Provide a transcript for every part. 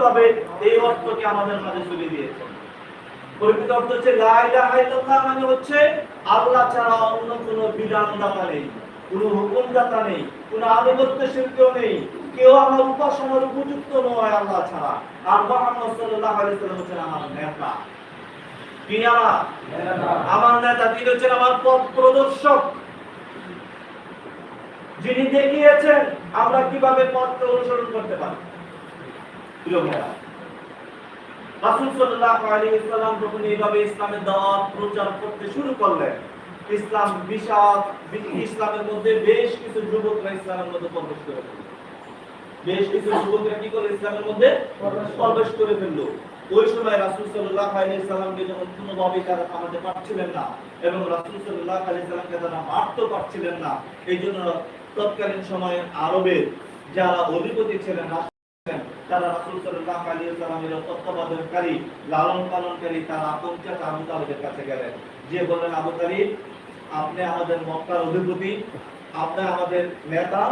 ভাবে এই অর্থকে আমাদের মাঝে তুলে দিয়েছেন। প্রকৃত অর্থ হচ্ছে মানে হচ্ছে, আল্লাহ ছাড়া অন্য কোনো নেই কোনো নেই কোনো নেই। কেউ আমার উপাসনার উপযুক্ত নয় আল্লাহ ছাড়া। আর হচ্ছেন আমার নেতা। তিনি আমার আমার নেতা, তিনি হচ্ছেন আমার পথ প্রদর্শক। যিনি দেখিয়েছেন আমরা কীভাবে পথকে অনুসরণ করতে পারি। প্রবেশ করে ফেলল। ওই সময় রাসূল সাল্লামকে যখন তারা থামাতে পারছিলেন না এবং রাসূল সাল্লাল্লাহু তারা মারতে পারছিলেন না এই জন্য তৎকালীন সময়ে আরবের যারা অধিপতি ছিলেন তারা রাসূল আলাইহি সাল্লামের তত্ত্বাবধানকারী লালন পালনকারী তারা আবু কাছে গেলেন। যে বললেন, আবু তালিব, আপনি আমাদের মক্কার অধিপতি, আপনি আমাদের নেতা,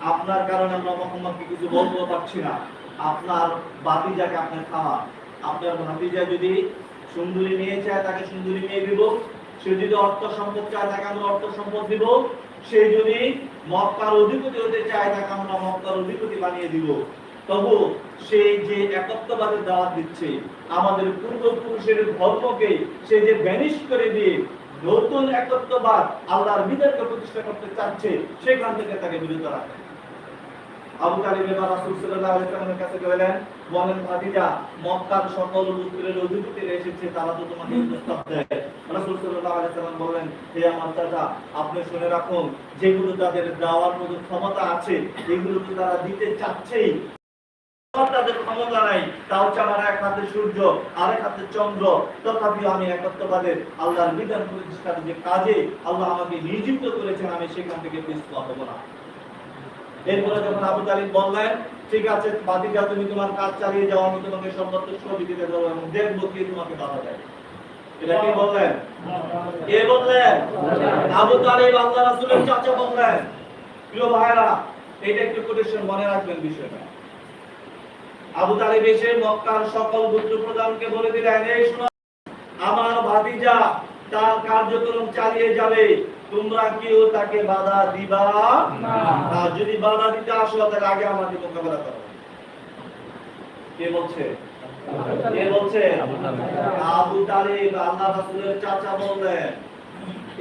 আপনার কারণে আমরা মোহাম্মদকে কিছু বলতে পারছি না। আপনার বাতিজাকে আপনি থামান। আপনার ভাতিজা যদি সুন্দরী মেয়ে চায়, তাকে সুন্দরী মেয়ে দিব। সে যদি অর্থ সম্পদ চায়, তাকে আমরা অর্থ সম্পদ দিব। সে যদি মক্কার অধিপতি হতে চায়, তাকে আমরা মক্কার অধিপতি বানিয়ে দিব। তবু সে যে একত্ববাদের দাওয়াত দিচ্ছে, আমাদের পূর্বপুরুষের ধর্মকে সে যে ব্যানিশ করে দিয়ে নতুন একত্ববাদ আল্লাহর প্রতিষ্ঠা করতে চাচ্ছে, সেখান থেকে তাকে বিরত রাখে। তারা তোমাকে আপনি শুনে রাখুন, যেগুলো তাদের দেওয়ার মতো ক্ষমতা আছে, এগুলো তারা দিতে চাচ্ছেই তাদের ক্ষমতা নাই। এক হাতে সূর্য হাতে চন্দ্র। আমি আল্লাহর বিধান প্রতিষ্ঠার যে কাজে আল্লাহ আমাকে নিযুক্ত করেছেন, আমি সেখান থেকে হব না। এরপরে যখন আবু তালিব বললেন, ঠিক আছে তুমি তোমার কাজ চালিয়ে যাও, আমি তোমাকে সর্বত্র এবং দেখব কে তোমাকে বাধা দেয়। এটা কি বললেন? কে বললেন? আবু তালিব আল্লাহ রাসূলের চাচা বললেন। প্রিয় ভাইরা এটা একটু কোটেশন মনে রাখবেন বিষয়টা। আবু তালিব এসে মক্কার সকল গোত্র প্রধানকে বলে দিলেন, এই শোনো, আমার ভাতিজা তার কার্যক্রম চালিয়ে যাবে। তোমরা কেউ তাকে বাধা দিবা না। যদি বাধা দিতে আসো, তাহলে আগে আমাদের মোকাবেলা করো। কে বলছে? কে বলছে? আবু তালিব আল্লাহ রাসূলের চাচা বললেন,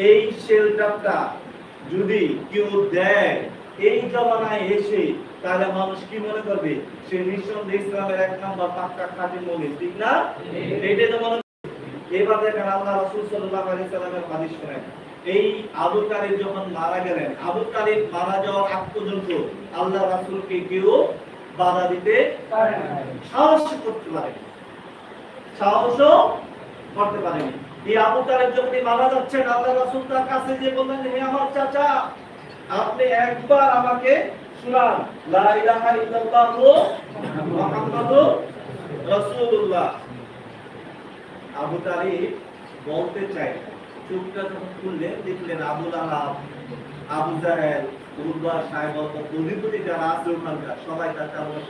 এই শেল্টারটা যদি কেউ দেয়, এই জমানায় এসে তাহলে মানুষ কি মনে করবে? সে নিঃসন্দেহে ইসলামের এক নাম্বার পাক্কা খাঁটি মৌলিক, ঠিক না? এইটাই তো মনে দেখেন আল্লাহ রাসূল সাল্লামের হাদিস শোনেন। এই আবু তালিব যখন মারা গেলেন, আবু তালিব মারা যাওয়ার আগ পর্যন্ত আল্লাহ রাসূলকে কেউ বাধা দিতে সাহস করতে পারে সাহসও করতে পারেনি। এই আবু তালেব যখন মারা যাচ্ছেন, আল্লাহ রাসূল তার কাছে যে বললেন, হে আমার চাচা, আপনি একবার আমাকে আবু তালিব বলতে চাই চোখটা যখন খুললেন দেখলেন আবুল আলাম আবু উর্বা সাহেব অধিপতি যারা আছে ওখানকার, সবাই তার দাঁড়ানো।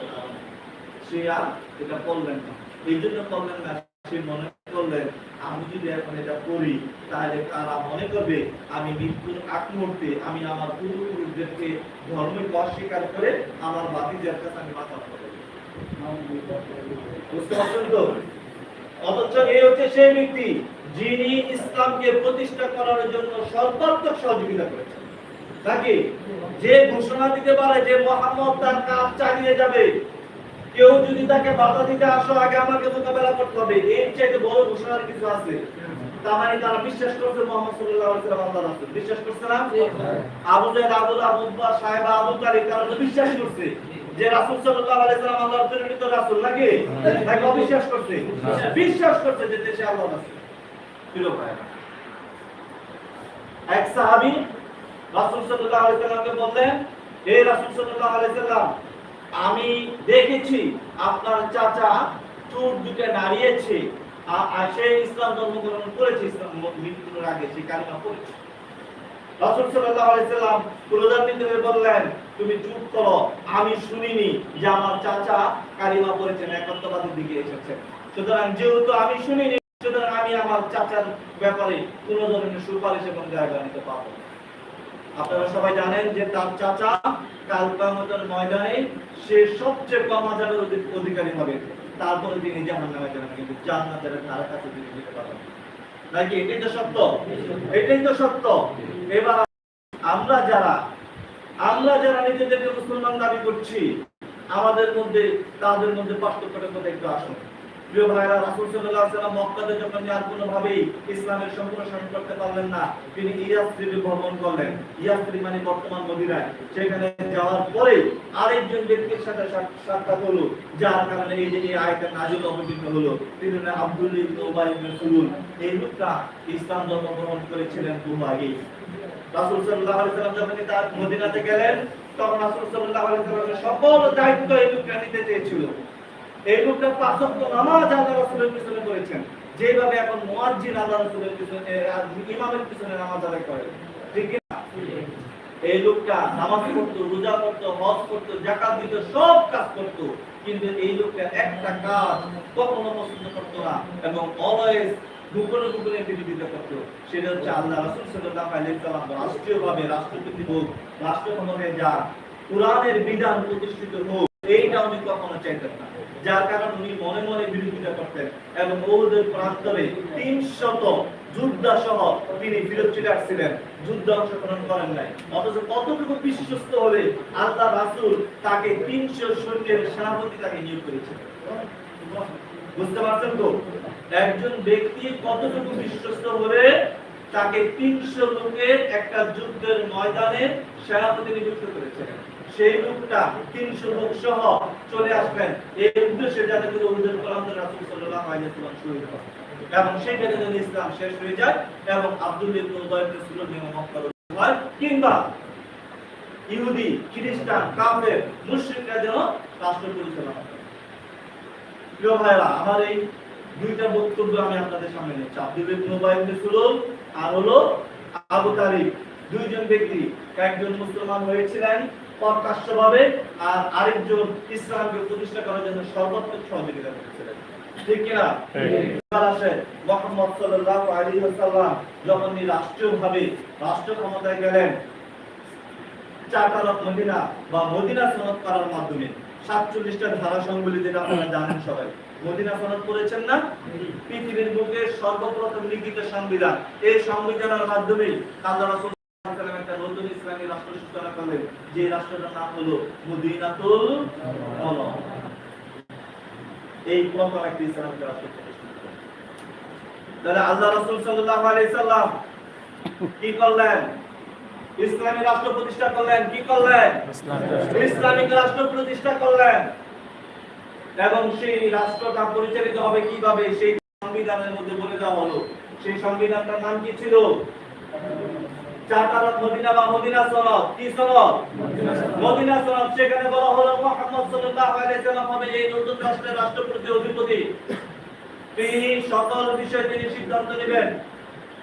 সে আর এটা করলেন না এই জন্য করলেন না সে মনে করলেন আমি যদি এখন এটা করি, তাহলে তারা মনে করবে, আমি মৃত্যুর আগ মুহূর্তে, আমি আমার পূর্বপুরুষদেরকে করে আমার বাতিদের কাছে আমি মাথা যিনি প্রতিষ্ঠা করার জন্য সর্বাত্মক সহযোগিতা করেছেন। নাকি? যে ঘোষণা দিতে পারে যে মোহাম্মদ তার কাজ চালিয়ে যাবে কেউ যদি তাকে বাধা দিতে আসো আগে আমাকে মোকাবেলা করতে হবে। এর চাইতে বড় ঘোষণার কিছু আছে? তার মানে তারা বিশ্বাস করছে মোহাম্মদ সাল্লাল্লাহু আলাইহি ওয়াসাল্লাম আল্লাহর রাসূল। বিশ্বাস করছে না? আবু জাহেল আবুল আবুবা সাহেব আবু তালিব তারা তো বিশ্বাস করছে যে রাসূল সাল্লাল্লাহু আলাইহি ওয়াসাল্লাম আল্লাহর প্রেরিত রাসূল নাকি? নাকি অবিশ্বাস করছে। বিশ্বাস করছে যে দেশে আল্লাহ প্রিয় ভাইরা এক সাহাবী রাসূল সাল্লাল্লাহু আলাইহি সাল্লামকে বললেন হে রাসূল সাল্লাল্লাহু আলাইহি সাল্লাম আমি দেখেছি আপনার চাচা চোর দুটো আর সে ইসলাম করেছে, ইসলাম মৃত্যুর আগে, সে কালিমা বললেন, তুমি চুপ করো, আমি শুনিনি যে আমার চাচা কালিমা পড়েছেন, একত্ববাদের দিকে এসেছেন সুতরাং যেহেতু আমি শুনিনি, সুতরাং আমি আমার চাচার ব্যাপারে কোন ধরনের সুপারিশ এবং জায়গা নিতে পারব না। আপনারা সবাই জানেন যে তার চাচা কাল কিয়ামতের ময়দানে সে সবচেয়ে কম অধিকারী হবে। তারপরে তিনি জাহান্নামে যাবেন কিন্তু জান্নাতের ধারে কাছে তিনি যেতে পারবেন নাকি এটাই তো সত্য? এটাই তো সত্য। এবার আমরা যারা আমরা যারা নিজেদেরকে মুসলমান দাবি করছি, আমাদের মধ্যে, তাদের মধ্যে পার্থক্যটা কোথায় একটু আসুন। প্রিয় ভাইরা, রাসূল সাল্লাল্লাহু আলাইহি ওয়াসাল্লাম মক্কাতে যখন আর ইসলামের সম্পূর্ণ শাসন করতে পারলেন না, তিনি ভ্রমণ করলেন। মানে বর্তমান মদিনায়। সেখানে যাওয়ার পরে আরেকজন ব্যক্তির সাথে সাক্ষাৎ হলো, যার কারণে এই যে এই অবতীর্ণ হলো। তিনি আব্দুল ইবনে উবাই ইবনে সুলুল এই লোকটা ইসলাম ধর্ম গ্রহণ করেছিলেন বহু আগেই। রাসূল সাল্লাল্লাহু আলাইহি ওয়াসাল্লাম যখন তার মদিনাতে গেলেন, তখন রাসূল সাল্লাল্লাহু আলাইহি সকল দায়িত্ব এই লোকটা নিতে চেয়েছিল। এই লোকটা পাঁচ ওয়াক্ত নামাজ আল্লাহ রাসূলের পিছনে করেছেন। যেভাবে এখন মুয়াজ্জিন আল্লাহ রাসূলের পিছনে ইমামের পিছনে নামাজ আদায় করে। ঠিক না এই লোকটা নামাজ রোজা হজ করতো যাকাত দিত, সব কাজ কিন্তু এই লোকটা একটা কাজ কখনো পছন্দ করতো না এবং অলওয়েজ গোপনে গোপনে বিরোধিতা করতো। সেটা হচ্ছে আল্লাহ সাল্লাম রাষ্ট্রীয়ভাবে রাষ্ট্রপতি হোক রাষ্ট্র ক্ষমতায় যা কোরআনের বিধান প্রতিষ্ঠিত হোক, এইটা উনি কখনো চাইতেন না। যার কারণে উনি মনে মনে বিরোধিতা করতেন এবং ওদের প্রান্তরে তিনশত যোদ্ধা সহ তিনি ফিরত চলে আসছিলেন যুদ্ধে অংশগ্রহণ করেন নাই। অথচ কতটুকু বিশ্বস্ত হলে আল্লাহ রাসূল তাকে তিনশো সৈন্যের সেনাপতি তাকে নিয়োগ করেছিলেন। বুঝতে পারছেন তো? একজন ব্যক্তি কতটুকু বিশ্বস্ত হলে তাকে তিনশো লোকের একটা যুদ্ধের ময়দানে সেনাপতি নিযুক্ত করেছিলেন। সেই লোকটা তিনশো লোক সহ চলে আসবেন। এই উদ্দেশ্যে যাতে করে উদ্দেশ্য কলামদের রাসূল সাল্লাল্লাহু আলাইহি ওয়াসাল্লাম শহীদ হন। এবং ক্ষেত্রে যদি ইসলাম শেষ হয়ে যায় এবং আব্দুল ইবনে উবাই ইবনে সুলুল হয় কিংবা ইহুদি, খ্রিস্টান, কাফের, মুশরিকরা যেন রাষ্ট্র পরিচালনা করে। প্রিয় ভাইরা আমার এই দুইটা বক্তব্য আমি আপনাদের সামনে নিচ্ছি। আব্দুল ইবনে উবাই আর হলো আবু তালিব। দুইজন ব্যক্তি, একজন মুসলমান হয়েছিলেন প্রকাশ্যভাবে আর আরেকজন ইসলামকে প্রতিষ্ঠা করার জন্য সর্বাত্মক সহযোগিতা করেছিলেন। ঠিক কিনা? এবার সাল্লাল্লাহু আলাইহি ওয়াসাল্লাম যখন রাষ্ট্রীয়ভাবে রাষ্ট্র ক্ষমতায় গেলেন চারটারত মদিনা বা মদিনা সনদ করার মাধ্যমে সাতচল্লিশটা ধারা সংবলিত যেটা আপনারা জানেন সবাই। মদিনা সনদ করেছেন না? পৃথিবীর বুকে সর্বপ্রথম লিখিত সংবিধান। এই সংবিধানের মাধ্যমে ইসলামী রাষ্ট্র প্রতিষ্ঠা করলেন, কি করলেন? ইসলামিক রাষ্ট্র প্রতিষ্ঠা করলেন। এবং সেই রাষ্ট্রটা পরিচালিত হবে কীভাবে? সেই সংবিধানের মধ্যে বলে দেওয়া হলো। সেই সংবিধানটার নাম কি ছিল? চারটারত মদিনা বা মদিনা সনদ কি সনদ? মদিনা সনদ। সেখানে বলা হলো মুহাম্মদ সাল্লাল্লাহু আলাইহি সাল্লাম হবে এই নতুন রাষ্ট্রের রাষ্ট্রপতি অধিপতি। তিনি সকল বিষয়ে তিনি সিদ্ধান্ত নেবেন।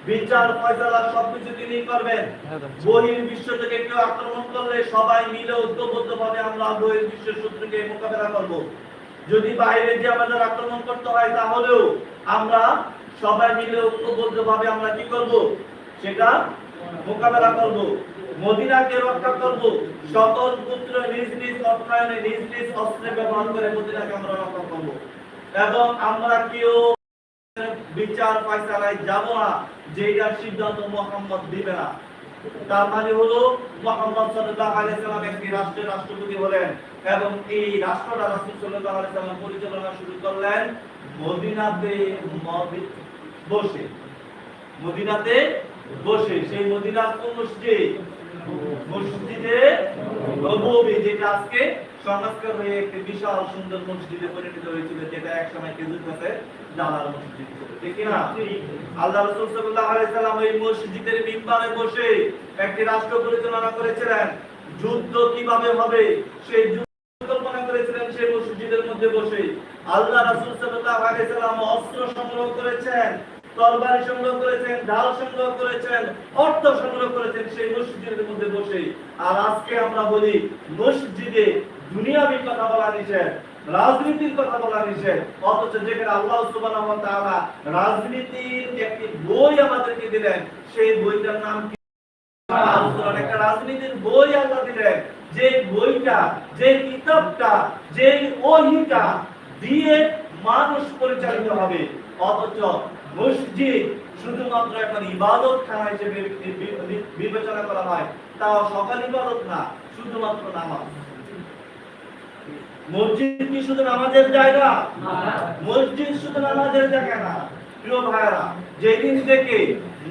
বিচার ফয়সালা সবকিছু তিনি করবেন। বহির বিশ্ব থেকে কেউ আক্রমণ করলে সবাই মিলে ঐক্যবদ্ধ ভাবে আমরা বহির বিশ্বের শত্রুকে মোকাবেলা করব। যদি বাইরে যে আমাদের আক্রমণ করতে হয় তাহলেও আমরা সবাই মিলে ঐক্যবদ্ধ ভাবে আমরা কি করব? সেটা মোকাবেলা করব, মদিনাকে রক্ষা করব, সকল পুত্র নিজ নিজ অর্থায়নে নিজ নিজ অস্ত্রে ব্যবহার করে মদিনাকে আমরা রক্ষা করব। এবং আমরা কেউ বিচার ফয়সালায় যাব না যেটার সিদ্ধান্ত মোহাম্মদ দিবে না। তার মানে হলো, মোহাম্মদ সাল্লাল্লাহু আলাইহি সাল্লাম একটি রাষ্ট্রের রাষ্ট্রপতি হলেন এবং এই রাষ্ট্রটা রাসূল সাল্লাল্লাহু আলাইহি সাল্লাম পরিচালনা শুরু করলেন মদিনাতে বসে। মদিনাতে বসে সেই মদিনার কোন মসজিদ মসজিদে যেটা আজকে সংস্কার হয়ে একটি বিশাল সুন্দর মসজিদে পরিণত হয়েছিল, যেটা খেজুর মসজিদ আল্লাহ মসজিদের মিম্বারে বসে একটি রাষ্ট্র পরিচালনা করেছিলেন। যুদ্ধ কীভাবে হবে, সেই পরিকল্পনা করেছিলেন সেই মসজিদের মধ্যে বসে। আল্লাহ রাসূল সাল্লাম অস্ত্র সংগ্রহ করেছেন। তরবারি সংগ্রহ করেছেন, ঢাল সংগ্রহ করেছেন, অর্থ সংগ্রহ করেছেন সেই মসজিদের মধ্যে বসে আর আজকে আমরা বলি, মসজিদে দুনিয়াবি কথা বলা নিষেধ, রাজনীতির কথা বলা নিষেধ। অথচ যেখানে আল্লাহ সুবহানাহু ওয়া তাআলা রাজনীতির একটি বই আমাদেরকে দিলেন, সেই বইটার নাম কি? একটা রাজনীতির বই আল্লাহ দিলেন। যে বইটা, যে কিতাবটা যে ওহিটা দিয়ে মানুষ পরিচালিত হবে। অথচ মসজিদ শুধুমাত্র এখন ইবাদত খানা হিসেবে বিবেচনা করা হয়, তাও সকাল ইবাদত না, শুধুমাত্র নামাজ। মসজিদ কি শুধু নামাজের জায়গা? মসজিদ শুধু নামাজের জায়গা না। প্রিয় ভাইরা যেদিন থেকে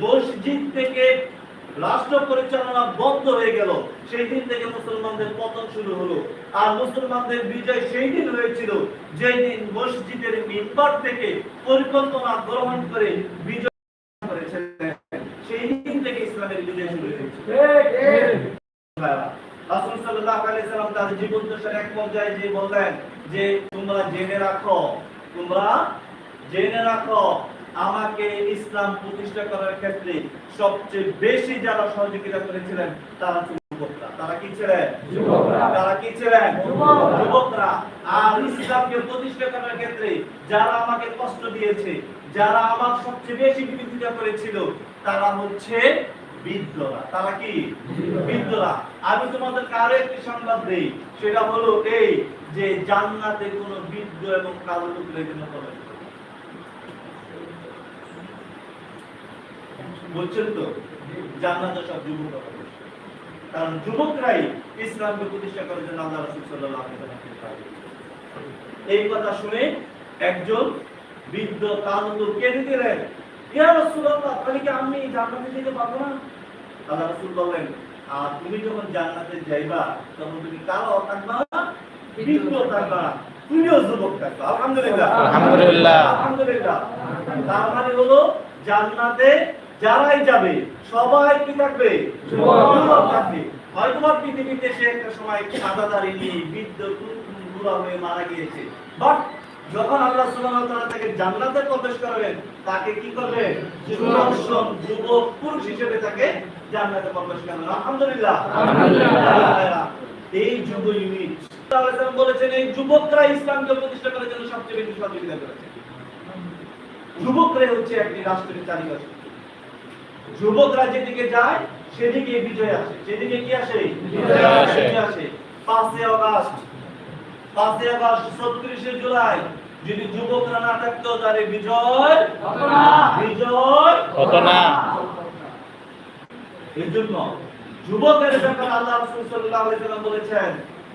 মসজিদ থেকে রাষ্ট্র পরিচালনা বন্ধ হয়ে গেল। সেই দিন থেকে মুসলমানদের পতন শুরু হলো। আর মুসলমানদের বিজয় সেই দিন হয়েছিল যেই দিন মসজিদের মিম্বার থেকে পরিকল্পনা গ্রহণ করে বিজয় সেই দিন থেকে ইসলামের বিজয় শুরু হয়েছে রাসূল সাল্লাল্লাহু আলাইহি সাল্লাম তার জীবন দশার এক পর্যায়ে যে বললেন যে, তোমরা জেনে রাখো, তোমরা জেনে রাখো আমাকে ইসলাম প্রতিষ্ঠা করার ক্ষেত্রে সবচেয়ে বেশি যারা সহযোগিতা করেছিলেন তারা যুবকরা। তারা কি ছিলেন? তারা কি ছিলেন? যুবকরা। যুবকরা। আর ইসলামকে প্রতিষ্ঠা করার ক্ষেত্রে যারা আমাকে কষ্ট দিয়েছে যারা আমার সবচেয়ে বেশি বিরোধিতা করেছিল তারা হচ্ছে তারা কি? আমি তোমাদের কারও একটি সংবাদ দেই। সেটা হলো এই যে জান্নাতে কোনো বৃদ্ধ এবং কালো লোক রেখে না। বলছেন তো জান্নাতে সব করবে। কারণ যুবকরাই ইসলামকে প্রতিষ্ঠা করার জন্য আল্লাহ রাসূল এই কথা শুনে একজন বৃদ্ধ কালো কেঁদে দিলেন ইয়া তাহলে কি আমি জান্নাতে যেতে পারব না? আল্লাহ রাসূল বললেন আর তুমি যখন জান্নাতে যাইবা তখন তুমি কালো থাকবা বৃদ্ধ থাকবা তুমিও যুবক থাকবা। আলহামদুলিল্লাহ। আলহামদুলিল্লাহ। আলহামদুলিল্লাহ। তার মানে হলো জান্নাতে যারাই যাবে সবাই কি থাকবে? যুবক। থাকবে। হয়তো পৃথিবীতে সে একটা সময় সাদা দাড়ি নিয়ে বৃদ্ধ বুড়া হয়ে মারা গিয়েছে। বাট যখন আল্লাহ সুবহানাহু ওয়া তাআলা তাকে জান্নাতে প্রবেশ করবেন তাকে কি করবে? সুদর্শন যুবক পুরুষ হিসেবে তাকে জান্নাতে প্রবেশ করবেন। আলহামদুলিল্লাহ। আলহামদুলিল্লাহ। এই যুব ইউনিট আল্লাহ বলেছেন এই যুবকরা ইসলামকে প্রতিষ্ঠা করার জন্য সবচেয়ে বেশি সহযোগিতা করেছে। যুবকরাই হচ্ছে একটি রাষ্ট্রের চালিকা শক্তি। যুবকরা যেদিকে যায় সেদিকে বিজয় আসে সেদিকে কি আসে বিজয় আসে। বিজয় আসে পাঁচই আগস্ট পাঁচই আগস্ট ছত্রিশে জুলাই যদি যুবকরা না থাকতো তাহলে বিজয় হতো না। বিজয় হতো না। এর জন্য যুবকের ব্যাপারে আল্লাহ রাসূল সাল্লাল্লাহু আলাইহি বলেছেন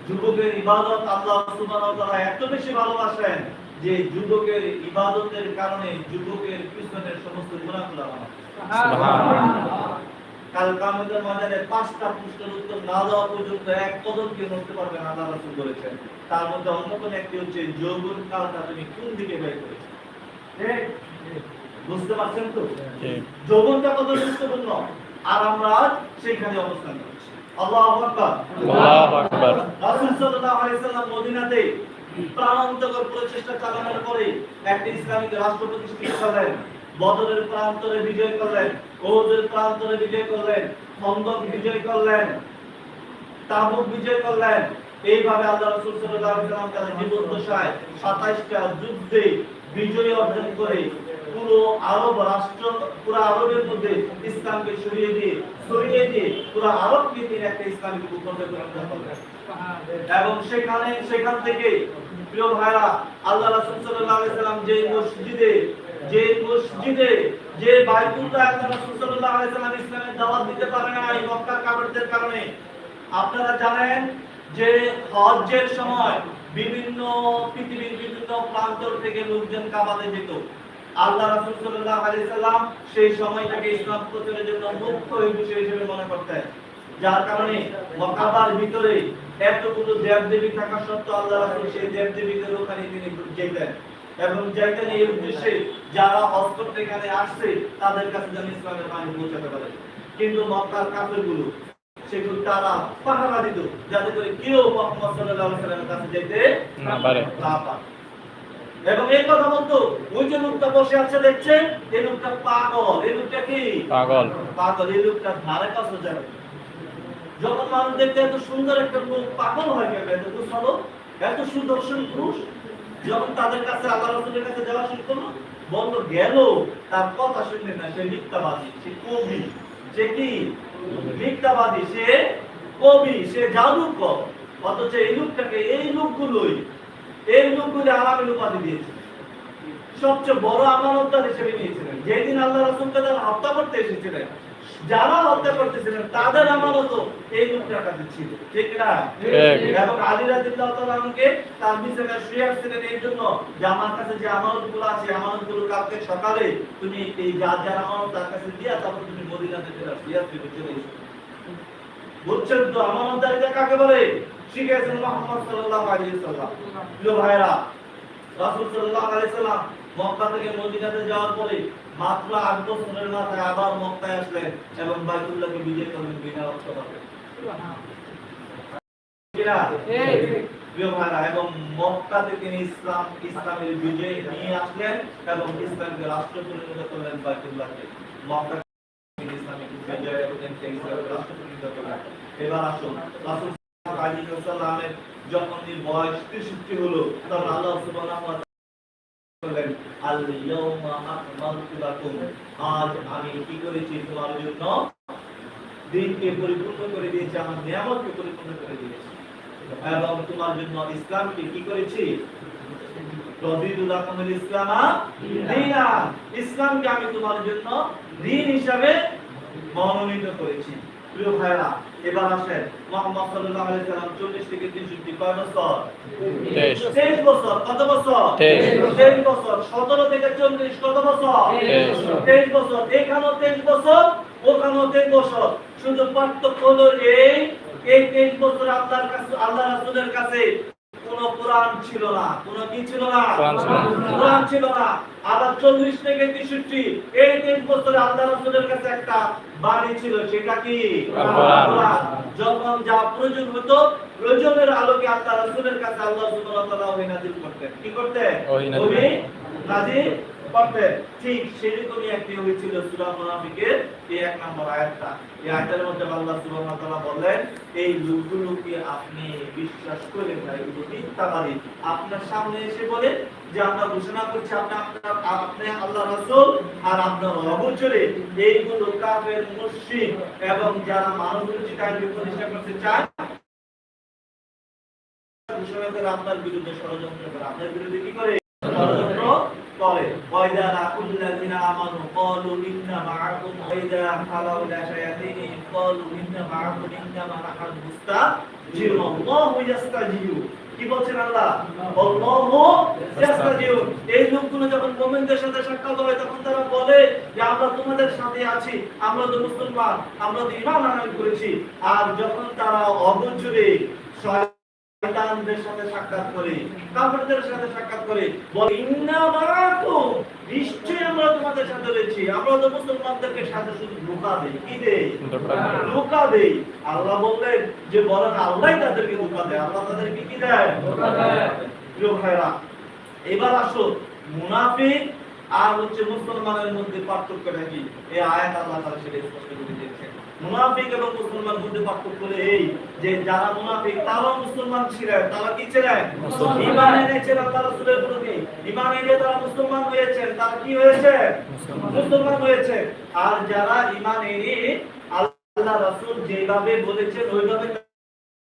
যুবকের ইবাদত আল্লাহ সুবহানাহু ওয়া তাআলা এত বেশি ভালোবাসেন যে যুবকের ইবাদতের কারণে যুবকের পিছনের সমস্ত মাফ কাল কামতের ময়দানে পাঁচটা প্রশ্নের উত্তর না দেওয়া পর্যন্ত এক কদম কেউ নড়তে পারবে না আল্লাহ রাসূল বলেছেন। তার মধ্যে অন্যতম একটি হচ্ছে যৌবন কালটা তুমি কোন দিকে ব্যয় করেছ? বুঝতে পারছেন তো? যৌবনটা কত গুরুত্বপূর্ণ? আর আমরা সেখানে অবস্থান করছি। আল্লাহু আকবার। আল্লাহু আকবার। রাসূল সাল্লাল্লাহু আলাইহি সাল্লাম মদিনাতে প্রাণান্তকর প্রচেষ্টা চালানোর পরে একটি ইসলামিক রাষ্ট্র প্রতিষ্ঠিত করলেন বদরের প্রান্তরে বিজয় করলেন ওহুদের প্রান্তরে বিজয় করলেন খন্দক বিজয় করলেন তাবুক বিজয় করলেন। এইভাবে আল্লাহ রাসূল সাল্লাল্লাহু আলাইহি সাল্লাম তার জীবন দশায় 27টা যুদ্ধে বিজয় অর্জন করে পুরো আরব রাষ্ট্র পুরো আরবের মধ্যে ইসলামকে সরিয়ে দিয়ে সরিয়ে দিয়ে পুরো আরবকে তিনি একটা ইসলামিক পরিণত করলেন। এবং সেখানে সেখান থেকে প্রিয় ভাইরা, আল্লাহ রাসূল সাল্লাল্লাহু যে মসজিদে যে মসজিদে, যে আল্লাহ ইসলামের দাওয়াত দিতে পারে না এই কারণে, আপনারা জানেন যে হজ্জের সময় বিভিন্ন পৃথিবীর বিভিন্ন প্রান্তর থেকে লোকজন কাবাতে যেত। আল্লাহ রাসূল সেই সময়টাকে ইসলাম প্রচারের জন্য মুখ্য বিষয় হিসেবে মনে করতেন। যার কারণে মক্কাবার ভিতরে এতগুলো দেবদেবী থাকা সত্ত্বেও আল্লাহ রাসূল সেই দেবদেবীদের ওখানে তিনি যেতেন। এবং যাইতেন এই উদ্দেশ্যে যারা হজ করতে এখানে আসছে তাদের কাছে যেন ইসলামের বাণী পৌঁছাতে পারে। কিন্তু মক্কার কাফেরগুলো সেগুলো তারা পাহারা দিত যাতে করে কেউ মোহাম্মদ সাল্লাল্লাহু আলাইহি সাল্লামের কাছে যেতে না পারে। না পারে। এবং এই কথা বলতো ওই যে লোকটা বসে আছে দেখছেন এই লোকটা পাগল এই লোকটা কি? পাগল। পাগল এই লোকটা ধারে কাছে যাবে। যখন মানুষ দেখতে এত সুন্দর একটা লোক পাগল হয় কেন? এত ভালো? এত সুদর্শন পুরুষ? যখন তাদের কাছে, আল্লাহ রসুলের কাছে যাওয়া শুরু করল বন্ধ গেল? তার কথা শুনলে না, সে মিথ্যাবাদী, সে কবি। সে কি? মিথ্যাবাদী, সে কবি, সে জাদুকর। অথচ এই লোকটাকে, এই লোকগুলোই, এই লোকগুলো আরামের উপাধি দিয়েছে। সবচেয়ে বড় আমানতদার হিসেবে নিয়েছিলেন। যেদিন আল্লাহ রাসূলকে তারা হত্যা করতে এসেছিলেন যারা হত্যা করতেছিলেন তাদের আমানত এই লোকটার কাছে ছিল ঠিক। না এবং আলী রাদিয়াল্লাহু তাআলা আনহুকে তার বিছানায় শুয়ে আসছিলেন এই জন্য যে আমার কাছে যে আমানতগুলো আছে আমানতগুলো কালকে সকালে তুমি এই যার যার আমানত তার কাছে দিয়া তারপর তুমি মদিনাতে চলে এসো। বুঝছেন তো আমানতদারিতা কাকে বলে? শিখেছেন মুহাম্মদ সাল্লাল্লাহু আলাইহি ওয়াসাল্লাম। প্রিয় ভাইরা রাসূল সাল্লাল্লাহু আলাইহি সাল্লাম মক্কা থেকে মদিনাতে যাওয়ার পরে মাত্র আট বছরের মাথায় আবার মক্কায় আসলেন এবং বাইতুল্লাহকে বিজয় করলেন বিনা অস্ত্রপাতে? এবং মক্কাতে তিনি ইসলাম ইসলামের বিজয় নিয়ে আসলেন এবং ইসলামকে রাষ্ট্র পরিণত করলেন বাইতুল্লাহকে। মক্কা ইসলামিক বিজয় এবং তিনি ইসলামকে রাষ্ট্র পরিণত করলেন। এবার আসুন রাসূল যখন বয়স 63 হলো তখন আল্লাহ বললেন আজ আমি কি করেছি তোমার জন্য? দিনকে পরিপূর্ণ করে দিয়েছি, আমার নিয়ামতকে পরিপূর্ণ করে দিয়েছি। এবং তোমার জন্য ইসলামকে কি করেছি? ইসলামকে আমি তোমার জন্য দিন হিসাবে মনোনীত করেছি। প্রিয় ভাইরা এবার আসেন মোহাম্মদ সাল্লাল্লাহু আলাইহি সাল্লাম 40 থেকে 63 কয় বছর 23 বছর কত বছর? তেইশ। 23 বছর 17 থেকে 40 কত বছর? তেইশ। 23 বছর এখানেও 23 বছর ওখানেও 23 বছর। শুধু পার্থক্য হলো এই এই 23 বছর আল্লাহর কাছে আল্লাহ রাসূলের কাছে কোন কোরআন ছিল না। কোন কি ছিল না? কোরআন ছিল না। আবার 40 থেকে 63 এই তিন বছরে আল্লাহ রসুলের কাছে একটা বাণী ছিল সেটা কি। যখন যা প্রয়োজন হতো প্রয়োজনের আলোকে আল্লাহ রসুলের কাছে আল্লাহ সুবহানাহু ওয়া তাআলা ওহী নাযিল করতেন। কি করতেন? ওহী নাযিল ওহী ঠিক সেরকমই ওহী ছিল সূরা মুনাফিকের এই এক নম্বর আয়াতটা। এই আয়াতের মধ্যে আল্লাহ সুবহানাহু ওয়া বললেন, এই লোকগুলোকে আপনি বিশ্বাস করে এগুলো মিথ্যাবাদী আপনার সামনে এসে বলে যে আমরা ঘোষণা করছি, আপনি আপনি আল্লাহ রাসূল আর আপনার অবচরে এইগুলো কাফের, মুশরিক এবং যারা মানব রচিত প্রতিষ্ঠা করতে চায় আপনার বিরুদ্ধে ষড়যন্ত্র করে। আপনার বিরুদ্ধে কি করে? ষড়যন্ত্র করে, ওয়াইদা আমানু, ক্বালু ইন্না ওয়াইদা খালাউ ক্বালু ইন্না আল্লাহু কি বলছেন আল্লাহ? আল্লাহু এই লোকগুলো যখন মুমিনদের সাথে সাক্ষাৎ হয়, তখন তারা বলে যে, আমরা তোমাদের সাথে আছি, আমরা তো মুসলমান, আমরা তো ঈমান আনয়ন করেছি। আর যখন তারা অগোচরে শয়তানদের সাথে সাক্ষাৎ করে কাফেরদের সাথে সাক্ষাৎ করে। বলে ইন্না নিশ্চয়ই আমরা তোমাদের সাথে রয়েছি। আমরা তো মুসলমানদেরকে সাথে শুধু ধোঁকা দেই। কি দেই? ধোঁকা দেই। আল্লাহ বললেন যে বলেন আল্লাহই তাদেরকে ধোঁকা দেয়। আল্লাহ তাদেরকে কি দেয়? ধোঁকা দেয়। প্রিয় ভাইরা এবার আসো মুনাফিক আর হচ্ছে মুসলমানের মধ্যে পার্থক্যটা কি? এই আয়াত আল্লাহ তাআলা সেটা স্পষ্ট করে মুনাফিক এবং মুসলমান মধ্যে পার্থক্য হলো এই যে যারা মুনাফিক তারা মুসলমান ছিলেন। তারা কি ছিলেন? ইমান ঈমান এনেছেন সুরের রাসূলের প্রতি ঈমান এনে তারা মুসলমান হয়েছেন তারা কি হয়েছে? মুসলমান। হয়েছে। আর যারা ইমান এনে আল্লাহ রাসূল যেভাবে বলেছেন ওইভাবে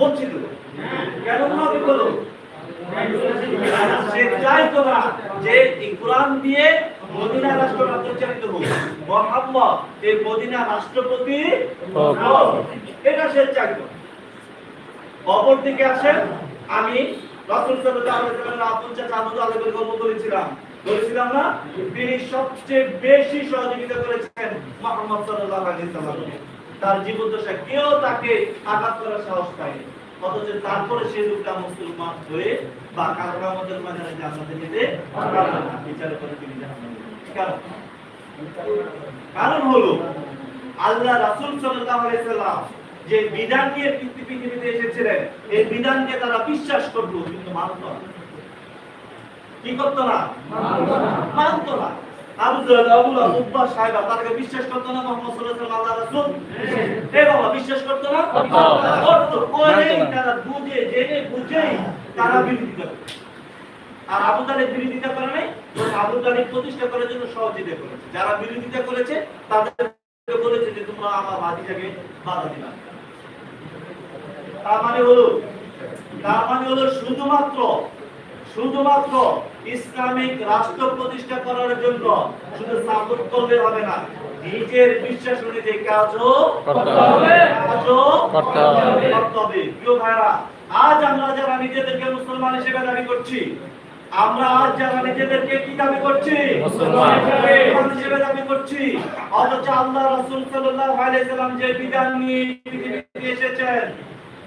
বলছি কেন মুনাফিক হলো সে চাইতো না যে এই কোরআন দিয়ে মদিনা রাষ্ট্রটা পরিচালিত হোক। মোহাম্মদ এই মদিনা রাষ্ট্রপতি। এটা সে চাইতো অপর দিকে আসেন আমি রাসূল সাল্লাল্লাহু আলাইহি ওয়াসাল্লাম আপন চাচা আবু তালেবের গল্প করেছিলাম। বলেছিলাম না তিনি সবচেয়ে বেশি সহযোগিতা করেছেন মোহাম্মদ সাল্লাল্লাহু আলাইহি সাল্লামকে তার জীবদ্দশায় কেউ তাকে আঘাত করার সাহস পায়নি। অথচ তারপরে সে লোকটা মুসলমান হয়ে বা কারাগারের মাঝে জান্নাতে যেতে পারবে না। বিচার করে তিনি কারণ হলো, আল্লাহ রাসূল সাল্লাল্লাহু আলাইহি যে বিধান নিয়ে পৃথিবী- পৃথিবীতে এসেছিলেন, এই বিধানকে তারা বিশ্বাস করল, কিন্তু মানত না। কি করতো না। মানত না। আবু জাহল আবু লাহাব সাহেবা তাদেরকে বিশ্বাস করতো না মুহাম্মদ সাল্লাল্লাহু আলাইহি রাসূল? হে বাবা বিশ্বাস করতো না? করতো। করতো। করেই মানতো না। তারা বুঝে জেনে বুঝেই তারা বিরোধিতা আর আবু তালেব বিরোধিতা করে নাই আবু তালেব প্রতিষ্ঠা করার জন্য সহযোগিতা করেছে। যারা বিরোধিতা করেছে তাদেরকে বলেছে যে তোমরা আমার ভাতিজাকে বাধা দিবা তার মানে হলো তার মানে হলো শুধুমাত্র শুধুমাত্র ইসলামিক রাষ্ট্র প্রতিষ্ঠা করার জন্য শুধু সাপোর্ট করলে হবে না নিজের বিশ্বাস অনুযায়ী কাজও করতে হবে। কাজও করতে হবে। প্রিয় ভাইরা আজ আমরা যারা নিজেদেরকে মুসলমান হিসেবে দাবি করছি আমরা আজ যারা নিজেদেরকে কি দাবি করছি। মুসলমান হিসেবে দাবি করছি অথচ আল্লাহ রাসূল সাল্লাল্লাহু আলাইহি সাল্লাম যে বিধান নিয়ে পৃথিবীতে এসেছেন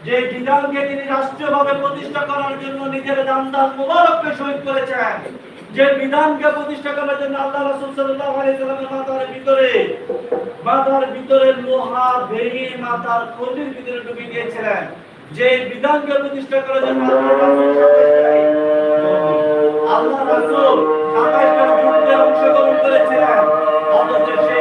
যে বিধানকে তিনি রাষ্ট্রীয়ভাবে প্রতিষ্ঠা করার জন্য নিজের দামদান মুবারককে শহীদ করেছেন, যে বিধানকে প্রতিষ্ঠা করার জন্য আল্লাহ রাসূল সাল্লাল্লাহু আলাইহি সাল্লামের মাথার ভিতরে মাথার ভিতরে লোহা ভেঙে মাথার কলির ভিতরে ডুবে গিয়েছিলেন যে বিধানকে প্রতিষ্ঠা করার জন্য আল্লাহ রাসূল আল্লাহ রাসূল সাতাশটা যুদ্ধে অংশগ্রহণ করেছিলেন, অথচ